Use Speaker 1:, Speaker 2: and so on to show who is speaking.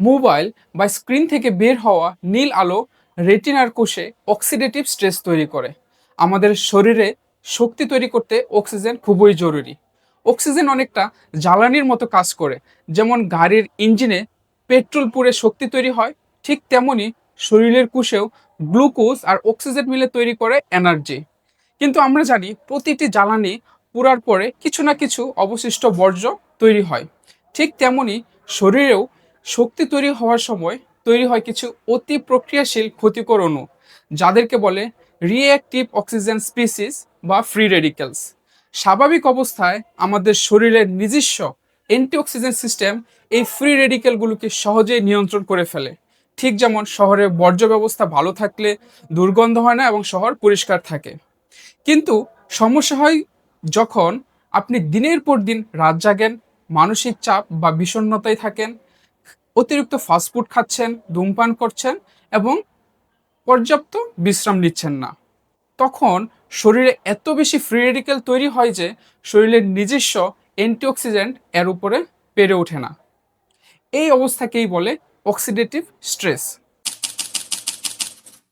Speaker 1: Mobile বা screen থেকে বের হওয়া নীল আলো রেটিনার কোষে অক্সিডেটিভ স্ট্রেস তৈরি করে। আমাদের শরীরে শক্তি তৈরি করতে অক্সিজেন খুবই জরুরি। অক্সিজেন অনেকটা জ্বালানির মতো কাজ করে, যেমন গাড়ির ইঞ্জিনে পেট্রোল পুড়ে শক্তি তৈরি হয়, ঠিক তেমনি শরীরের কোষেও গ্লুকোজ আর অক্সিজেন মিলে তৈরি করে এনার্জি কিন্তু আমরা জানি প্রতিটি জ্বালানি পুরার পরে কিছু না কিছু অবশিষ্ট বর্জ্য তৈরি হয়, ঠিক তেমনি শরীরেও শক্তি তৈরি হওয়ার সময় তৈরি হয় কিছু অতি প্রক্রিয়াশীল ক্ষতিকর অণু, যাদেরকে বলে রিঅ্যাক্টিভ অক্সিজেন স্পিসিস বা ফ্রি রেডিক্যালস স্বাভাবিক অবস্থায় আমাদের শরীরের নিজস্ব অ্যান্টিঅক্সিজেন সিস্টেম এই ফ্রি রেডিক্যালগুলোকে সহজেই নিয়ন্ত্রণ করে ফেলে। ঠিক যেমন শহরের বর্জ্য ব্যবস্থা ভালো থাকলে দুর্গন্ধ হয় না এবং শহর পরিষ্কার থাকে। কিন্তু সমস্যা হয় যখন আপনি দিনের পর দিন রাত জাগেন, মানসিক চাপ বা বিষণ্ণতায় থাকেন অতিরিক্ত ফাস্টফুড খাচ্ছেন, ধূমপান করছেন এবং পর্যাপ্ত বিশ্রাম নিচ্ছেন না। তখন শরীরে এত বেশি ফ্রি রেডিক্যাল তৈরি হয় যে শরীরের নিজস্ব অ্যান্টিঅক্সিডেন্ট এর উপরে পেরে ওঠে না। এই অবস্থাকেই বলে অক্সিডেটিভ স্ট্রেস